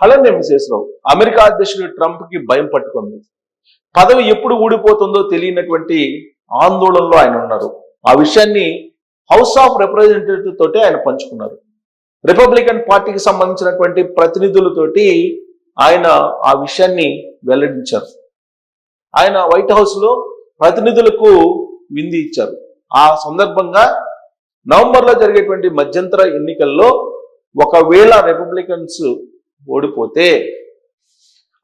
అలానే విశేషరావు అమెరికా అధ్యక్షుడు ట్రంప్కి భయం పట్టుకుంది. పదవి ఎప్పుడు ఊడిపోతుందో తెలియనటువంటి ఆందోళనలో ఆయన ఉన్నారు. ఆ విషయాన్ని హౌస్ ఆఫ్ రిప్రజెంటేటివ్ తోటి ఆయన పంచుకున్నారు. రిపబ్లికన్ పార్టీకి సంబంధించినటువంటి ప్రతినిధులతోటి ఆయన ఆ విషయాన్ని వెల్లడించారు. ఆయన వైట్ హౌస్లో ప్రతినిధులకు వింది ఇచ్చారు. ఆ సందర్భంగా నవంబర్లో జరిగేటువంటి మధ్యంతర ఎన్నికల్లో ఒకవేళ రిపబ్లికన్స్ ఓడిపోతే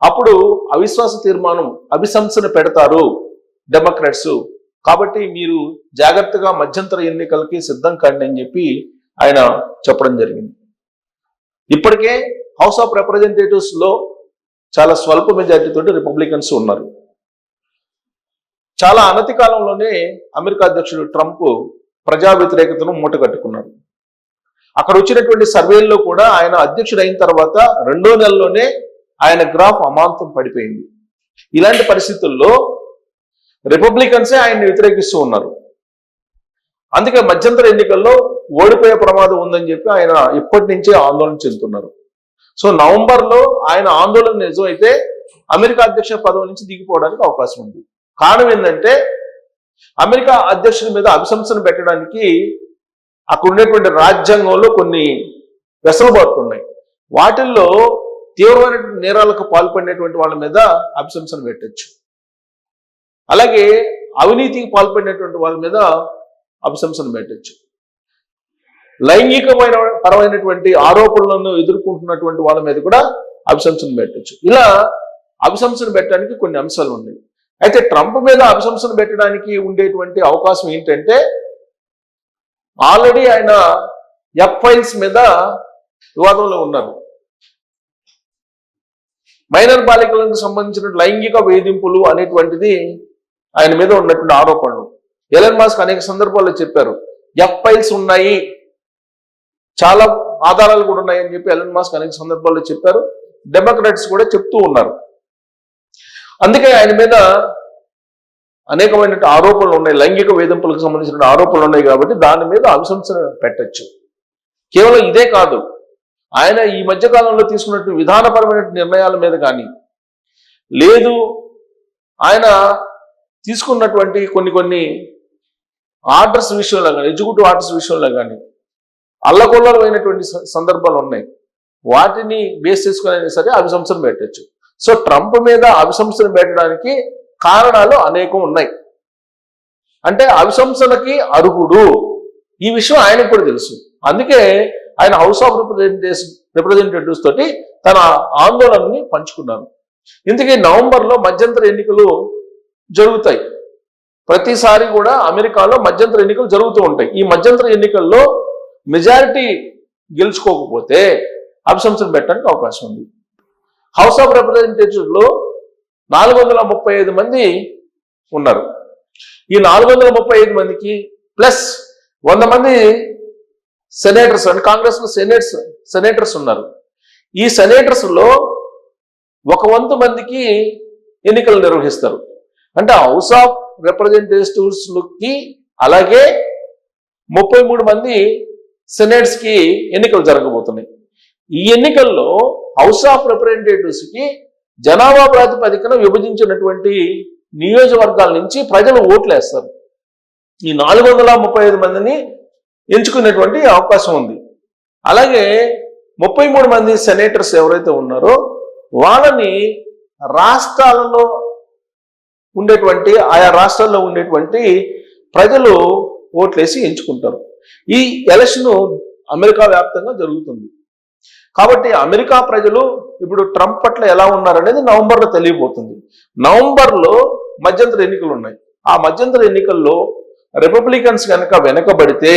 అప్పుడు అవిశ్వాస తీర్మానం అభిశంసన పెడతారు డెమోక్రాట్స్. కాబట్టి మీరు జాగ్రత్తగా మధ్యంతర ఎన్నికలకి సిద్ధం కండి అని చెప్పి ఆయన చెప్పడం జరిగింది. ఇప్పటికే హౌస్ ఆఫ్ రిప్రజెంటేటివ్స్లో చాలా స్వల్ప మెజార్టీ తోటి రిపబ్లికన్స్ ఉన్నారు. చాలా అనతి కాలంలోనే అమెరికా అధ్యక్షుడు ట్రంప్ ప్రజా వ్యతిరేకతను మూటగట్టు అక్కడ వచ్చినటువంటి సర్వేల్లో కూడా ఆయన అధ్యక్షుడు అయిన తర్వాత రెండో నెలలోనే ఆయన గ్రాఫ్ అమాంతం పడిపోయింది. ఇలాంటి పరిస్థితుల్లో రిపబ్లికన్సే ఆయన్ని వ్యతిరేకిస్తూ ఉన్నారు. అందుకే మధ్యంతర ఎన్నికల్లో ఓడిపోయే ప్రమాదం ఉందని చెప్పి ఆయన ఇప్పటి నుంచే ఆందోళన చెందుతున్నారు. సో నవంబర్లో ఆయన ఆందోళన నిజమైతే అమెరికా అధ్యక్ష పదవి నుంచి దిగిపోవడానికి అవకాశం ఉంది. కారణం ఏంటంటే అమెరికా అధ్యక్షుడి మీద అభిశంసన పెట్టడానికి అక్కడ ఉండేటువంటి రాజ్యాంగంలో కొన్ని వెసలుబాట్లు ఉన్నాయి. వాటిల్లో తీవ్రమైన నేరాలకు పాల్పడినటువంటి వాళ్ళ మీద అభిశంసన పెట్టచ్చు. అలాగే అవినీతికి పాల్పడినటువంటి వాళ్ళ మీద అభిశంసన పెట్టచ్చు. లైంగికమైన పరమైనటువంటి ఆరోపణలను ఎదుర్కొంటున్నటువంటి వాళ్ళ మీద కూడా అభిశంసన పెట్టచ్చు. ఇలా అభిశంసన పెట్టడానికి కొన్ని అంశాలు ఉన్నాయి. అయితే ట్రంప్ మీద అభిశంసన పెట్టడానికి ఉండేటువంటి అవకాశం ఏంటంటే ఆల్రెడీ ఆయన ఎఫ్ ఫైల్స్ మీద వివాదంలో ఉన్నారు. మైనర్ బాలికలకు సంబంధించిన లైంగిక వేధింపులు అనేటువంటిది ఆయన మీద ఉన్నటువంటి ఆరోపణలు. ఎలన్ మాస్క్ అనేక సందర్భాల్లో చెప్పారు ఎఫ్ ఫైల్స్ ఉన్నాయి చాలా ఆధారాలు కూడా ఉన్నాయని చెప్పి ఎలన్ మాస్క్ అనేక సందర్భాల్లో చెప్పారు డెమోక్రాట్స్ కూడా చెప్తూ ఉన్నారు. అందుకే ఆయన మీద అనేకమైనటువంటి ఆరోపణలు ఉన్నాయి. లైంగిక వేధింపులకు సంబంధించిన ఆరోపణలు ఉన్నాయి కాబట్టి దాని మీద అనుశంసన పెట్టచ్చు. కేవలం ఇదే కాదు. ఆయన ఈ మధ్య కాలంలో తీసుకున్నట్టు విధానపరమైన నిర్ణయాల మీద కానీ లేదు ఆయన తీసుకున్నటువంటి కొన్ని కొన్ని ఆర్డర్స్ విషయంలో కానీ ఎగ్జిక్యూటివ్ ఆర్డర్స్ విషయంలో కానీ అల్లకొల్లమైనటువంటి స- సందర్భాలు ఉన్నాయి. వాటిని బేస్ చేసుకుని అయినా సరే అభిశంసన పెట్టచ్చు. సో ట్రంప్ మీద అభిశంసన పెట్టడానికి కారణాలు అనేకం ఉన్నాయి. అంటే అభిశంసనకి అర్హుడు. ఈ విషయం ఆయనకు కూడా తెలుసు. అందుకే ఆయన హౌస్ ఆఫ్ రిప్రజెంటేషన్ రిప్రజెంటేటివ్స్ తోటి తన ఆందోళనని పంచుకున్నాను. ఇందుకే నవంబర్లో మధ్యంతర ఎన్నికలు జరుగుతాయి. ప్రతిసారి కూడా అమెరికాలో మధ్యంతర ఎన్నికలు జరుగుతూ ఉంటాయి. ఈ మధ్యంతర ఎన్నికల్లో మెజారిటీ గెలుచుకోకపోతే అభిశంసన పెట్టడానికి అవకాశం ఉంది. హౌస్ ఆఫ్ రిప్రజెంటేటివ్స్ నాలుగు వందల ముప్పై ఐదు మంది ఉన్నారు. ఈ నాలుగు వందల ముప్పై ఐదు మందికి ప్లస్ వంద మంది సెనేటర్స్ అంటే కాంగ్రెస్ సెనేట్స్ సెనేటర్స్ ఉన్నారు. ఈ సెనేటర్స్లో ఒక వంతు మందికి ఎన్నికలు నిర్వహిస్తారు. అంటే హౌస్ ఆఫ్ రిప్రజెంటేటివ్స్కి అలాగే ముప్పై మూడు మంది సెనేట్స్కి ఎన్నికలు జరగబోతున్నాయి. ఈ ఎన్నికల్లో హౌస్ ఆఫ్ రిప్రజెంటేటివ్స్కి జనాభా ప్రాతిపదికన విభజించినటువంటి నియోజకవర్గాల నుంచి ప్రజలు ఓట్లు వేస్తారు ఈ నాలుగు వందల ముప్పై ఐదు మందిని ఎంచుకునేటువంటి అవకాశం ఉంది. అలాగే ముప్పై మూడు మంది సెనేటర్స్ ఎవరైతే ఉన్నారో వాళ్ళని రాష్ట్రాలలో ఉండేటువంటి ఆయా రాష్ట్రాల్లో ఉండేటువంటి ప్రజలు ఓట్లేసి ఎంచుకుంటారు. ఈ ఎలక్షన్ అమెరికా వ్యాప్తంగా జరుగుతుంది. కాబట్టి అమెరికా ప్రజలు ఇప్పుడు ట్రంప్ పట్ల ఎలా ఉన్నారనేది నవంబర్లో తెలియబోతుంది. నవంబర్లో మధ్యంతర ఎన్నికలు ఉన్నాయి. ఆ మధ్యంతర ఎన్నికల్లో రిపబ్లికన్స్ కనుక వెనకబడితే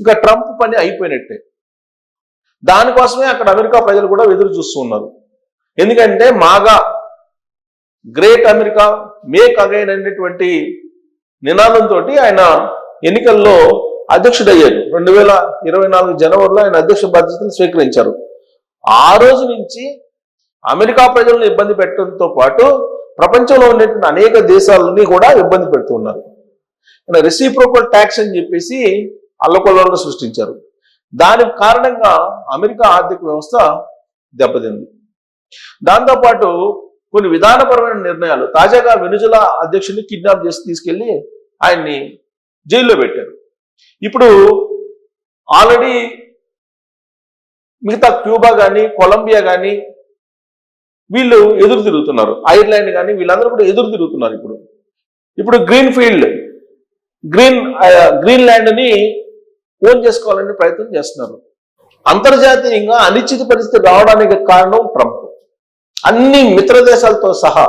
ఇంకా ట్రంప్ పని అయిపోయినట్టే. దానికోసమే అక్కడ అమెరికా ప్రజలు కూడా ఎదురు చూస్తున్నారు ఎందుకంటే మాగా గ్రేట్ అమెరికా మేక్ అగైన్ అనేటువంటి నినాదంతో ఆయన ఎన్నికల్లో అధ్యక్షుడయ్యాడు. రెండు వేల ఇరవై నాలుగు జనవరిలో ఆయన అధ్యక్ష బాధ్యతలు స్వీకరించారు. ఆ రోజు నుంచి అమెరికా ప్రజలను ఇబ్బంది పెట్టడంతో పాటు ప్రపంచంలో ఉండేటువంటి అనేక దేశాలని కూడా ఇబ్బంది పెడుతూ ఉన్నారు. రెసిప్రోకల్ ట్యాక్స్ అని చెప్పేసి అల్లకొల్లను సృష్టించారు. దాని కారణంగా అమెరికా ఆర్థిక వ్యవస్థ దెబ్బతింది. దాంతోపాటు కొన్ని విధానపరమైన నిర్ణయాలు తాజాగా వెనుజులా అధ్యక్షుడిని కిడ్నాప్ చేసి తీసుకెళ్ళి ఆయన్ని జైల్లో పెట్టారు. ఇప్పుడు ఆల్రెడీ మిగతా క్యూబా కానీ కొలంబియా కానీ వీళ్ళు ఎదురు తిరుగుతున్నారు. ఐర్లాండ్ కానీ వీళ్ళందరూ కూడా ఎదురు తిరుగుతున్నారు ఇప్పుడు. ఇప్పుడు గ్రీన్ ఫీల్డ్ గ్రీన్ గ్రీన్లాండ్ని గ్రీన్ ల్యాండ్ని ఓన్ చేసుకోవాలని ప్రయత్నం చేస్తున్నారు. అంతర్జాతీయంగా అనిశ్చిత పరిస్థితి రావడానికి కారణం ట్రంప్. అన్ని మిత్ర దేశాలతో సహా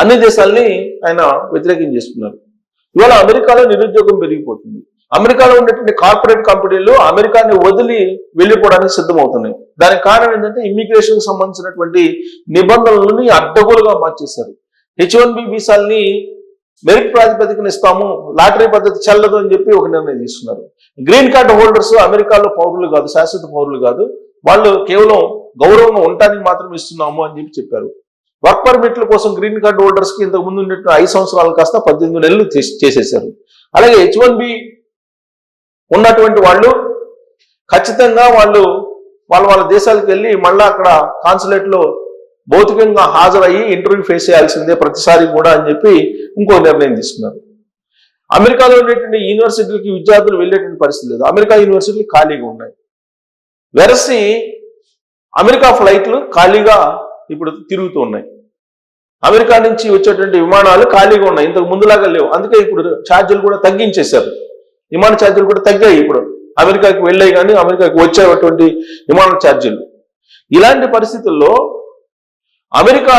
అన్ని దేశాలని ఆయన వ్యతిరేకం చేస్తున్నారు. ఇవాళ అమెరికాలో నిరుద్యోగం పెరిగిపోతుంది. అమెరికాలో ఉన్నటువంటి కార్పొరేట్ కంపెనీలు అమెరికాని వదిలి వెళ్ళిపోవడానికి సిద్ధమవుతున్నాయి. దానికి కారణం ఏంటంటే ఇమ్మిగ్రేషన్ సంబంధించినటువంటి నిబంధనలని అడ్డగోలుగా మార్చేశారు. హెచ్ వన్ బి వీసాల్ని మెరిట్ ప్రాతిపదికన ఇస్తాము లాటరీ పద్ధతి చెల్లదు అని చెప్పి ఒక నిర్ణయం తీసుకున్నారు. గ్రీన్ కార్డ్ హోల్డర్స్ అమెరికాలో పౌరులు కాదు శాశ్వత పౌరులు కాదు. వాళ్ళు కేవలం గౌరవంగా ఉండటానికి మాత్రం ఇస్తున్నాము అని చెప్పి చెప్పారు. వర్క్ పర్మిట్ల కోసం గ్రీన్ కార్డ్ హోల్డర్స్కి ఇంతకు ముందు ఉన్నట్టు ఐదు సంవత్సరాలు కాస్త పద్దెనిమిది నెలలు చేసేసారు చేసేశారు. అలాగే హెచ్ వన్ బి ఉన్నటువంటి వాళ్ళు ఖచ్చితంగా వాళ్ళు వాళ్ళ వాళ్ళ దేశాలకు వెళ్ళి మళ్ళీ అక్కడ కాన్సులేట్లో భౌతికంగా హాజరయ్యి ఇంటర్వ్యూ ఫేస్ చేయాల్సిందే ప్రతిసారి కూడా అని చెప్పి ఇంకో నిర్ణయం తీసుకున్నారు. అమెరికాలో ఉండేటువంటి యూనివర్సిటీలకి విద్యార్థులు వెళ్ళేటువంటి పరిస్థితి లేదు. అమెరికా యూనివర్సిటీలు ఖాళీగా ఉన్నాయి. వెరసి అమెరికా ఫ్లైట్లు ఖాళీగా ఇప్పుడు తిరుగుతూ ఉన్నాయి. అమెరికా నుంచి వచ్చేటువంటి విమానాలు ఖాళీగా ఉన్నాయి. ఇంతకు ముందులాగా లేవు. అందుకే ఇప్పుడు ఛార్జీలు కూడా తగ్గించేశారు. విమాన ఛార్జీలు కూడా తగ్గాయి ఇప్పుడు. అమెరికాకి వెళ్ళాయి కానీ అమెరికాకి వచ్చేటువంటి విమాన ఛార్జీలు. ఇలాంటి పరిస్థితుల్లో అమెరికా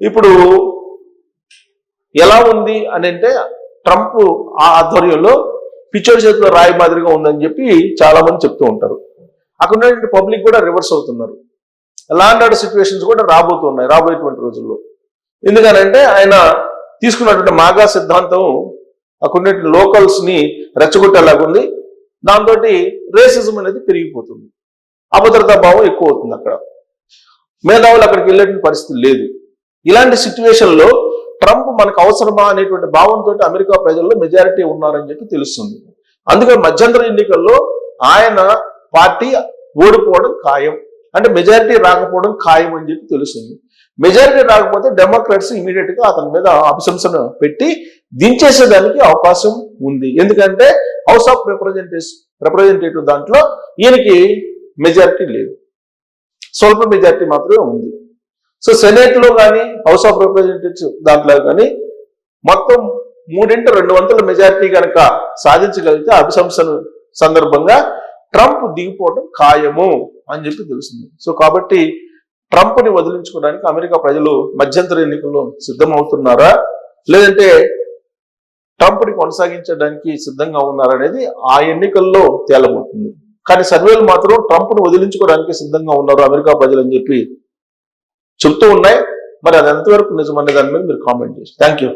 ఇప్పుడు ఎలా ఉంది అని అంటే ట్రంప్ ఆ ఆధ్వర్యంలో పిచ్చోడి చేతిలో రాయి మాదిరిగా ఉందని చెప్పి చాలా మంది చెప్తూ ఉంటారు. అక్కడ ఉన్నటువంటి పబ్లిక్ కూడా రివర్స్ అవుతున్నారు. లాండ్ ఆర్డర్ సిచ్యువేషన్స్ కూడా రాబోతున్నాయి రాబోయేటువంటి రోజుల్లో. ఎందుకనంటే ఆయన తీసుకున్నటువంటి మాగా సిద్ధాంతం అక్కడ ఉన్నటువంటి లోకల్స్ని రెచ్చగొట్టేలాగుంది. దాంతో రేసిజం అనేది పెరిగిపోతుంది. అభద్రతా భావం ఎక్కువ అవుతుంది అక్కడ. మేధావులు అక్కడికి వెళ్ళేటువంటి పరిస్థితి లేదు. ఇలాంటి సిచ్యువేషన్లో ట్రంప్ మనకు అవసరమా అనేటువంటి భావంతో అమెరికా ప్రజల్లో మెజారిటీ ఉన్నారని చెప్పి తెలుస్తుంది. అందుకే మధ్యంతర ఎన్నికల్లో ఆయన పార్టీ ఓడిపోవడం ఖాయం. అంటే మెజారిటీ రాకపోవడం ఖాయం అని చెప్పి తెలుస్తుంది. మెజారిటీ రాకపోతే డెమోక్రాట్స్ ఇమీడియట్గా అతని మీద అభిశంసన పెట్టి దించేసేదానికి అవకాశం ఉంది. ఎందుకంటే హౌస్ ఆఫ్ రిప్రజెంటేటివ్ రిప్రజెంటేటివ్ దాంట్లో ఈయనకి మెజారిటీ లేదు. స్వల్ప మెజారిటీ మాత్రమే ఉంది. సో సెనేట్లో కానీ హౌస్ ఆఫ్ రిప్రజెంటేటివ్స్ దాంట్లో కానీ మొత్తం మూడింటి రెండు వందల మెజారిటీ కనుక సాధించగలిగితే అభిశంసన సందర్భంగా ట్రంప్ దిగిపోవడం ఖాయము అని చెప్పి తెలిసింది సో కాబట్టి ట్రంప్ని వదిలించుకోవడానికి అమెరికా ప్రజలు మధ్యంతర ఎన్నికల్లో సిద్ధమవుతున్నారా? లేదంటే ట్రంప్ని కొనసాగించడానికి సిద్ధంగా ఉన్నారనేది ఆ ఎన్నికల్లో తేలబోతుంది. కానీ సర్వేలు మాత్రం ట్రంప్ను వదిలించుకోవడానికి సిద్ధంగా ఉన్నారు అమెరికా ప్రజలు అని చెప్పి చెప్తూ ఉన్నాయి. మరి అది ఎంతవరకు నిజమనే దాని మీద మీరు కామెంట్ చేసి థ్యాంక్ యూ